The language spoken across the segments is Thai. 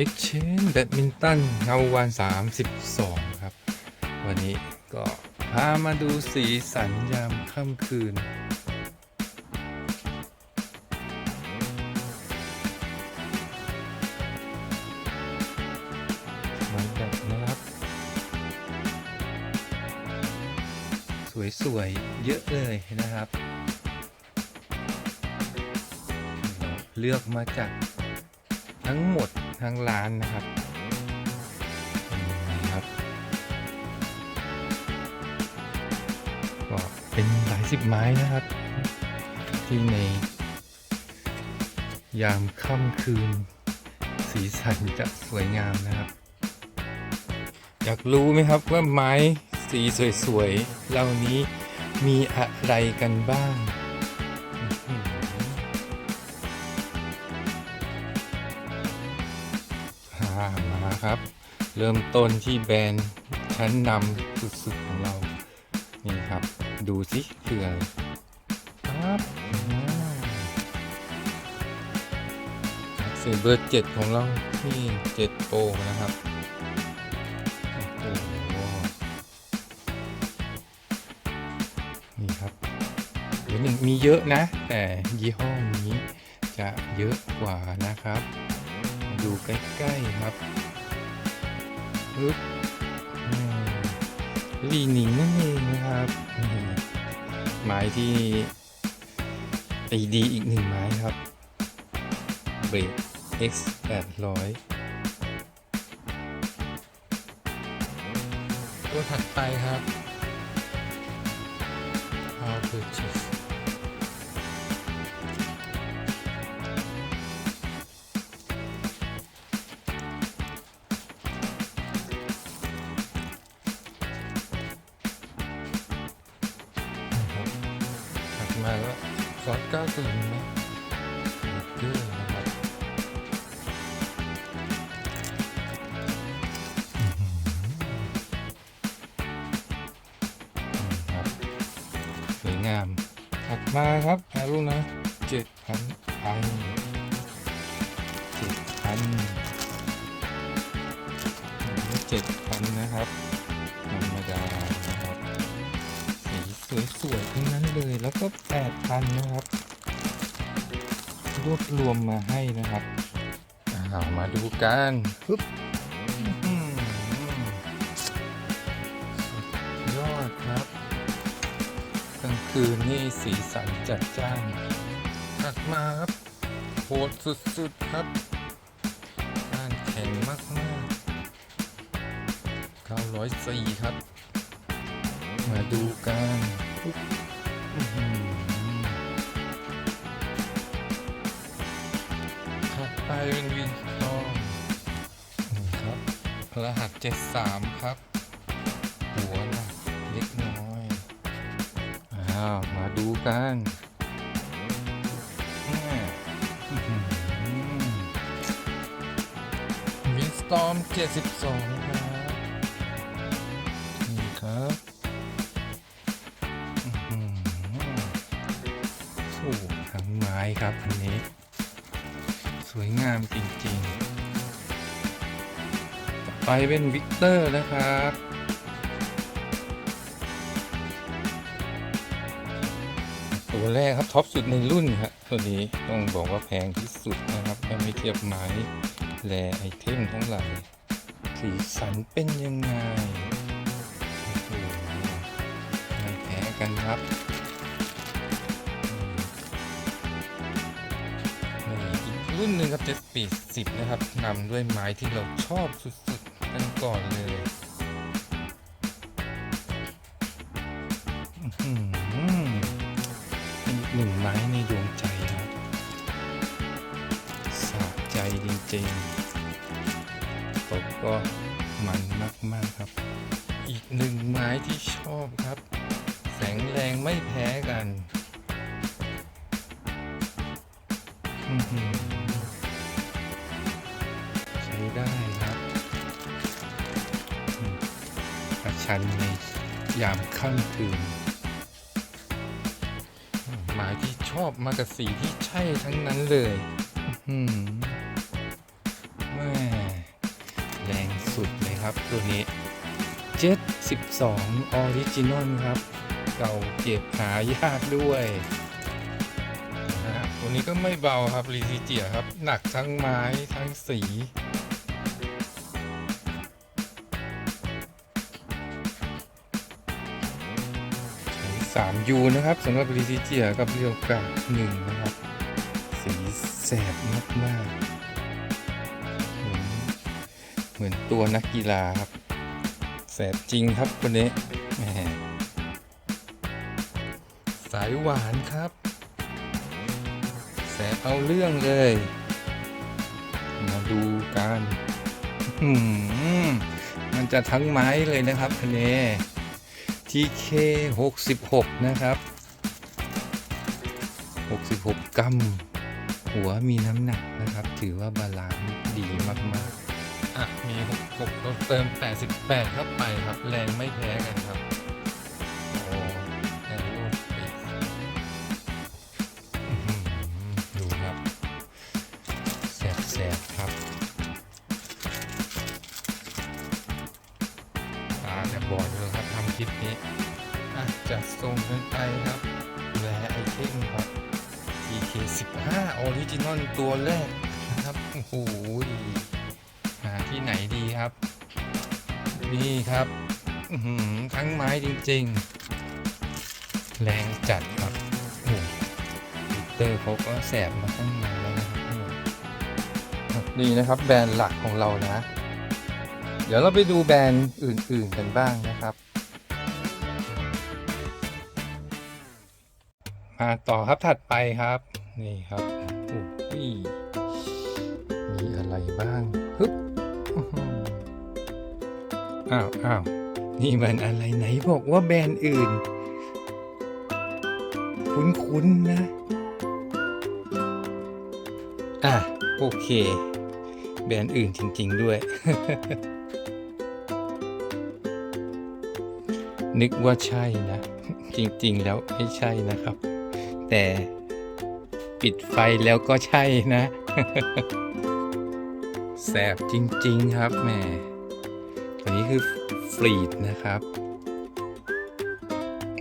Exchange แบดมินตันเงาวัน 32 ครับ วันนี้ก็พามาดูสีสันยามค่ำคืน มันแบบนะครับ สวยๆ เยอะเลยนะครับ เลือกมาจาก ทั้งหมดทั้งร้านนะครับครับก็เป็นหลายสิบไม้นะครับ ที่ใน ยามค่ำคืน สีสันจะสวยงามนะครับ อยากรู้ไหมครับว่าไม้สีสวยๆเหล่านี้มีอะไรกันบ้าง เริ่มต้นที่แบรนด์ชั้นนำสุดๆของเรา นี่ครับ ดูสิคืออะไรครับสีเบอร์เจ็ดของเราที่เจ็ดโปรนะครับนี่ครับเดี๋ยวหนึ่งมีเยอะนะ แต่ยี่ห้อนี้จะเยอะกว่านะครับ ดูใกล้ ๆ ครับ ปึ๊บลีหนิงนั่นเองนะครับไม้ที่ตีดีอีกหนึ่งไม้ครับ เบรก X 800 ตัวถัดไปครับ How purchase มาก็ซอสก้าวตื่นะเกอร์นะครับสวยงาม ถัดมาครับแอรูนะเจ็ดพันไอเจ็ดพันเจ็ดพันนะครับธรรมดานะครับสีสวยๆทั้งนั้น เลยแล้วก็แปดพันนะครับ รวบรวมมาให้นะครับอ่ามาดูกันปึ๊บอื้อหือยอดครับกลางคืนนี่สีสันจัดจ้านถัดมาครับโหดสุด ๆ ครับด้านแข็งมากๆ904 ครับ มาดูกันอุ๊บอื้อหือ ถัดไปเป็นวินสตอมนี่ครับ รหัส 73 ครับ หัวหนักเล็กน้อย อ้าว มาดูกันวินสตอม 72 สวยงามจริงๆ ต่อไปเป็นวิกเตอร์นะครับตัวแรกครับท็อปสุดในรุ่นครับตัวนี้ต้องบอกว่าแพงที่สุดนะครับถ้าไม่เทียบไม้แลไอเทมทั้งหลายสีสันเป็นยังไง ครับเจ็ดปีสิบนะครับนำด้วยไม้ที่เราชอบสุดๆกันก่อนเลยอือหือเป็นอีกหนึ่งไม้ในดวงใจครับสะใจจริงๆตกก็มันมากๆครับ อีกหนึ่งไม้ที่ชอบครับ แสงแรงไม่แพ้กัน กระชันในยามค่ำคืนหมายที่ชอบมากับสีที่ใช่ทั้งนั้นเลยอื้อหือแม่ครับตัวนี้เจ็ดสิบสองออริจินอลครับ เก่าเก็บหายากด้วยนะตัวนี้ก็ไม่เบาครับรีซิเจียครับ หนักทั้งไม้ทั้งสี สามยูนะครับสำหรับรีซิเจียกับเรียวกาหนึ่งนะครับ สีแสบมากๆเหมือนเหมือนตัวนักกีฬาครับ แสบจริงครับคนนี้สายหวานครับ แสบเอาเรื่องเลย มาดูกันมันจะทั้งไม้เลยนะครับคนนี้ TK 66 นะครับ 66 กรัม หัวมีน้ำหนักนะครับ ถือว่าบาลานซ์ดีมาก ๆ อะ มี 66เราเติม 88 เข้าไปครับ แรงไม่แพ้กันครับ เทมครับ TK 15 Original ตัวแรกนะครับ โอ้โหหาที่ไหนดีครับ นี่ครับหือทั้งไม้จริงๆ แรงจัดครับโอ้เตอร์เขาก็แสบมาตั้งนานแล้วนะครับนี่นะครับแบรนด์หลักของเรานะ เดี๋ยวเราไปดูแบรนด์อื่นๆกันบ้างนะครับ ต่อครับถัดไปครับ นี่ครับโอ้ยมีอะไรบ้างฮึบอื้อหืออ้าวอ้าวนี่มันอะไรไหนบอกว่าแบรนด์อื่น คุ้นๆนะ อะ โอเค แบรนด์อื่นจริง ๆ ด้วย นึกว่าใช่นะ จริง ๆ แล้วไม่ใช่นะครับ แต่ปิดไฟแล้วก็ใช่นะแสบจริง ๆ ครับแหมตัวนี้คือฟรีดนะครับ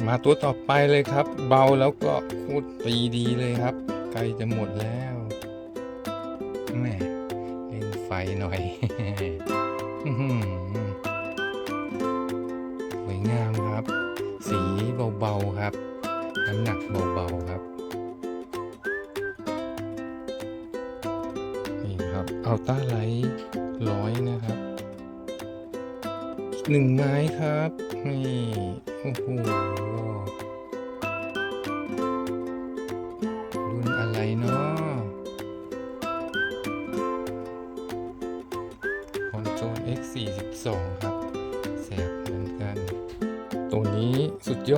มาตัวต่อไปเลยครับ เบาแล้วก็โคตรตีดีเลยครับใกล้จะหมดแล้วแหมเล่นไฟหน่อยสวยงามครับ สีเบา ๆ ครับ น้ำหนักเบาๆครับนี่ครับอัลต้าไลท์ร้อยนะครับหนึ่งไม้ครับนี่โอ้โห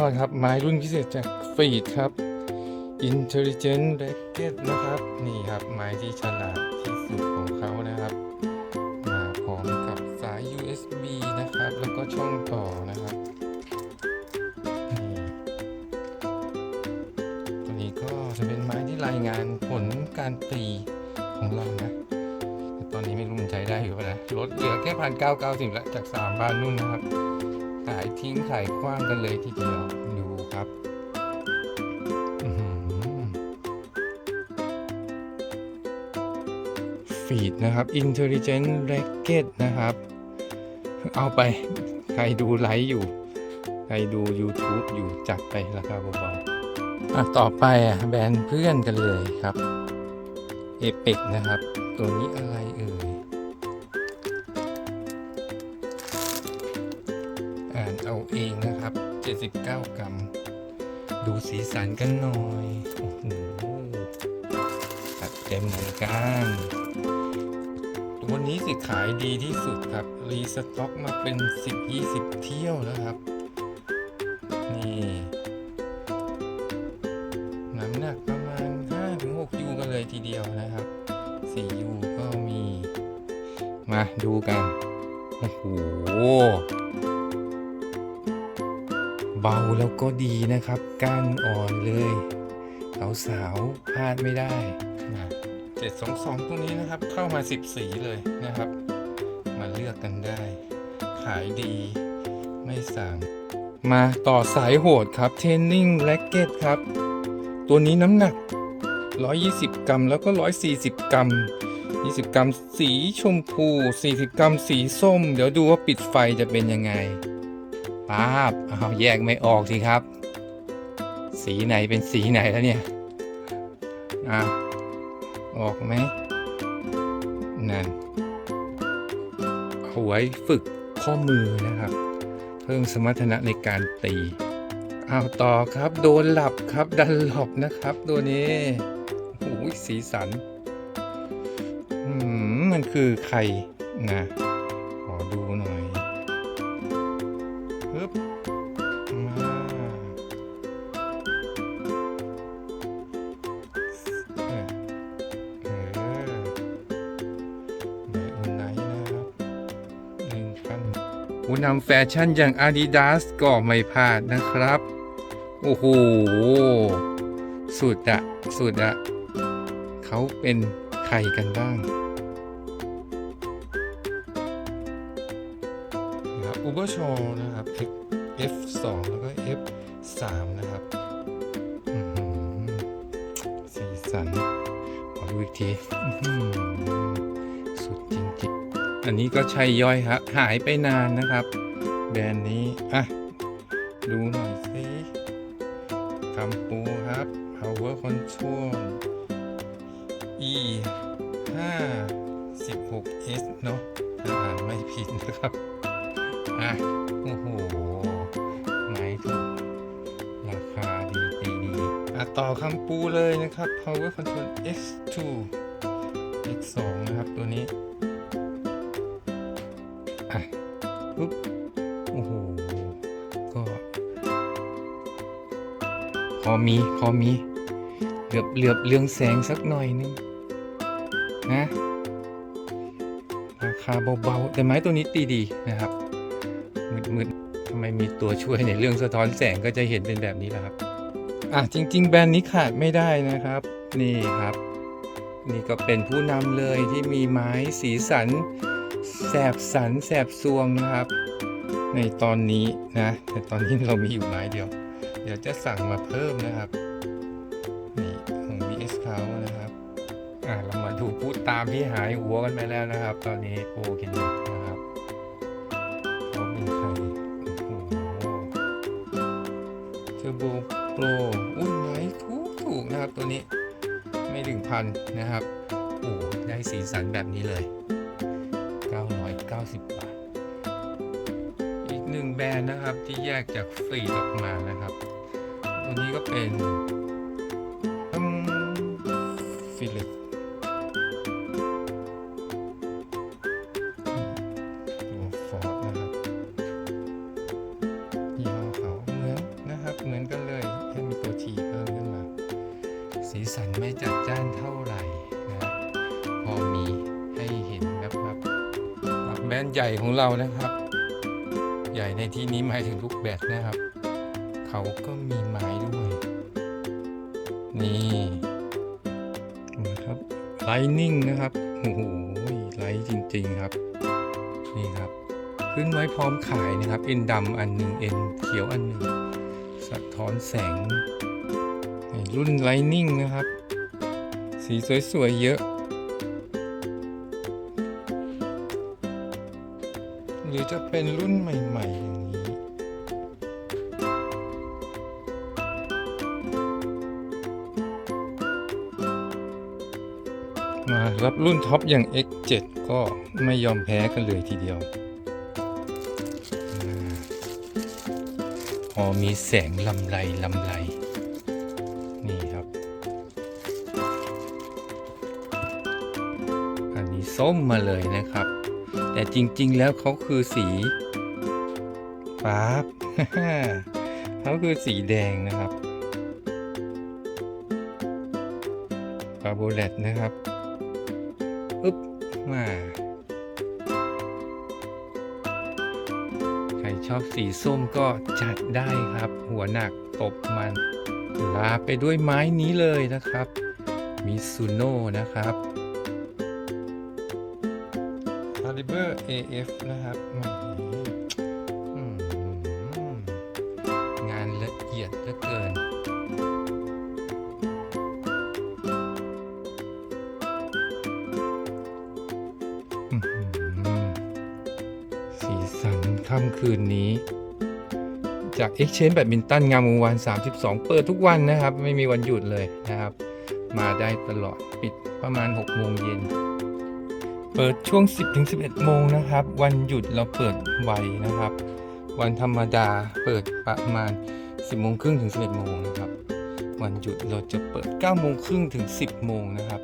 อดครับ ไม้รุ่นพิเศษจากฟีดครับ Intelligent Racket นะครับ นี่ครับ ไม้ที่ฉลาดที่สุดของเขานะครับ มาพร้อมกับสาย USB นะครับ แล้วก็ช่องต่อนะครับนี่ตัวนี้ก็จะเป็นไม้ที่รายงานผลการตีของเรานะแต่ตอนนี้ไม่รู้มันใช้ได้อยู่ปะนะลดเหลือแค่พันเก้าเก้าสิบล้วจากสามพันนู่นนะครับ ขายทิ้งขายคว้างกันเลยทีเดียวดูครับฟีดนะครับ Intelligent Racket นะครับ เอาไปใครดูไลฟ์อยู่ ใครดู YouTube อยู่จัดไปราคาเบาๆอะต่อไปอะแบรนด์เพื่อนกันเลยครับเอ e ปนะครับ ตัวนี้อะไรเอ่ย เอาเองนะครับ 79 กรัม ดูสีสันกันหน่อย โอ้โหตัดเต็มเหมือนกันตัวนี้สิขายดีที่สุดครับ รีสต็อกมาเป็น 10-20 เที่ยวแล้วครับ นี่น้ำหนักประมาณ 5-6 ยูกันเลยทีเดียวนะครับ 4 ยูก็มี มาดูกัน โอ้โห เบาแล้วก็ดีนะครับก้านอ่อนเลยสาวๆพลาดไม่ได้เจ็ดสองสองตัวนี้นะครับเข้ามาสิบสีเลยนะครับ มาเลือกกันได้ ขายดีไม่สั่งมาต่อสายโหดครับเทนนิ่งแร็กเก็ตครับ ตัวนี้น้ำหนัก 120 กรัมแล้วก็ 140 กรัม 20 กรัมสีชมพู 40 กรัมสีส้ม เดี๋ยวดูว่าปิดไฟจะเป็นยังไง ป๊าบอ้าแยกไม่ออกสิครับ สีไหนเป็นสีไหนแล้วเนี่ยอะออกไหมนั่นเอาไว้ฝึกข้อมือนะครับ เพิ่มสมรรถนะในการตีเอาต่อครับโดนหลับครับดันหลบนะครับตัวนี้โอ้ยสีสันมมันคือใครนะ นำแฟชั่นอย่าง Adidas ก็ไม่พลาดนะครับ โอ้โห สุดอะสุดอะเขาเป็นใครกันบ้างนะครับ Uber Show นะครับ F2 แล้วก็ F3 นะครับสีสันขอดูอีกทีสุดจริงๆ อันนี้ก็ใช่ย่อยครับหายไปนานนะครับ แบรนด์นี้อะดูหน่อยสิคำปูครับ Power Control E 5 16 S เนาะถ้าอ่านไม่ผิดนะครับ อะ โอ้โหหมายถูกราคาดีตีดีอะ ต่อคำปูเลยนะครับ Power Control X2 X2 นะครับ ตัวนี้ อมีพอมีเหลือบเหลือบเรื่องแสงสักหน่อยนึงนะราคาเบาๆแต่ไม้ตัวนี้ตีดีนะครับมืดๆทำไมมีตัวช่วยในเรื่องสะท้อนแสงก็จะเห็นเป็นแบบนี้แหละครับอะจริง ๆ แบรนด์นี้ขาดไม่ได้นะครับ นี่ครับ นี่ก็เป็นผู้นำเลยที่มีไม้สีสันแสบสันแสบซวงนะครับ ในตอนนี้นะ แต่ตอนนี้เรามีอยู่ไม้เดียว เดี๋ยวจะสั่งมาเพิ่มนะครับ นี่ของ VS เขานะครับ อะเรามาดูพูดตามที่หายหัวกันไปแล้วนะครับ ตอนนี้โปรกินเน็ตนะครับเขาเป็นใครโอ้โหเทอร์โบโปรอุ้ยไหนถูกถูกนะครับตัวนี้ไม่ถึงพันนะครับโอ้ได้สีสันแบบนี้เลย 990 บาท อีกหนึ่งแบรนด์นะครับที่แยกจากฟรีออกมานะครับ ตัวนี้ก็เป็นฟิลิปตัวฟอร์ดนะครับยี่ห้อเขาเหมือนนะครับ เหมือนกันเลยแค่มีตัวทีเพิ่มขึ้นมา สีสันไม่จัดจ้านเท่าไหร่นะครับพอมีให้เห็นแบบแบบแบรนด์ใหญ่ของเรานะครับ ใหญ่ในที่นี้หมายถึงลูกแบดนะครับ เขาก็มีไม้ด้วย นี่นะครับไลนิ่งนะครับ โอ้โหไลท์จริง ๆครับ นี่ครับ ขึ้นไว้พร้อมขายนะครับ เอ็นดำอันหนึ่งเอ็นเขียวอันหนึ่งสะท้อนแสง รุ่นไลนิ่งนะครับ สีสวย ๆ เยอะหรือจะเป็นรุ่นใหม่ ๆ รับรุ่นท็อปอย่าง X7 ก็ไม่ยอมแพ้กันเลยทีเดียว พอมีแสงลำไรลำไร นี่ครับ อันนี้ส้มมาเลยนะครับ แต่จริงๆแล้วเขาคือสีป๊าบเขาคือสีแดงนะครับปาโบเลตนะครับ มาใครชอบสีส้มก็จัดได้ครับ หัวหนักตบมัน ลาไปด้วยไม้นี้เลยนะครับ มิซูโน่นะครับคาลิเบอร์ AF นะครับ ค่ำคืนนี้ จาก Exchange แบดมินตันงามวงวาน 32 เปิดทุกวันนะครับ ไม่มีวันหยุดเลยนะครับ มาได้ตลอดปิดประมาณ 6 โมงเย็น เปิดช่วง 10ถึง11 โมงนะครับ วันหยุดเราเปิดไวนะครับ วันธรรมดาเปิดประมาณ 10โมงครึ่งถึง 11 โมงนะครับ วันหยุดเราจะเปิด 9 โมงครึ่งถึง 10 โมงนะครับ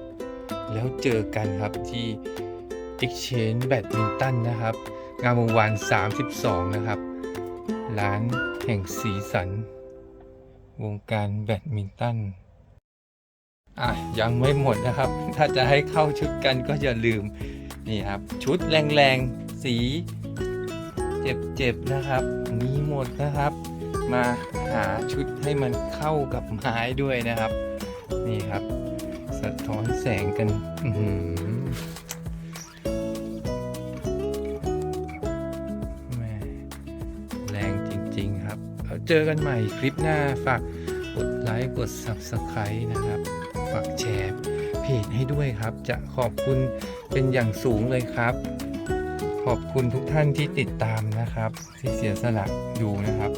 แล้วเจอกันครับที่ Exchange แบดมินตันนะครับ งามวงวาน 32 นะครับ ร้านแห่งสีสัน วงการแบดมินตัน อะ ยังไม่หมดนะครับ ถ้าจะให้เข้าชุดกันก็อย่าลืม นี่ครับ ชุดแรงๆ สี เจ็บๆ นะครับ มีหมดนะครับ มาหาชุดให้มันเข้ากับไม้ด้วยนะครับ นี่ครับ สะท้อนแสงกัน อื เจอกันใหม่คลิปหน้าฝากกดไลค์กด Subscribe นะครับ ฝากแชร์เพจให้ด้วยครับ จะขอบคุณเป็นอย่างสูงเลยครับ ขอบคุณทุกท่านที่ติดตามนะครับ ที่เสียสละดูนะครับ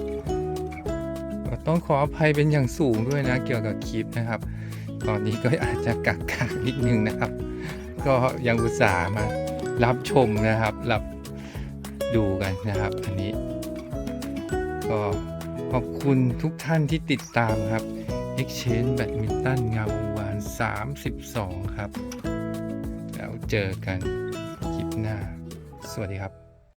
ก็ต้องขออภัยเป็นอย่างสูงด้วยนะ เกี่ยวกับคลิปนะครับ ตอนนี้ก็อาจจะกักกักนิดนึงนะครับ ก็ยังอุตส่าห์มารับชมนะครับ รับดูกันนะครับ อันนี้ ก็ ขอบคุณทุกท่านที่ติดตามครับ Exchange แบดมินตันงามวงวาน 32 ครับ แล้วเจอกันคลิปหน้า สวัสดีครับ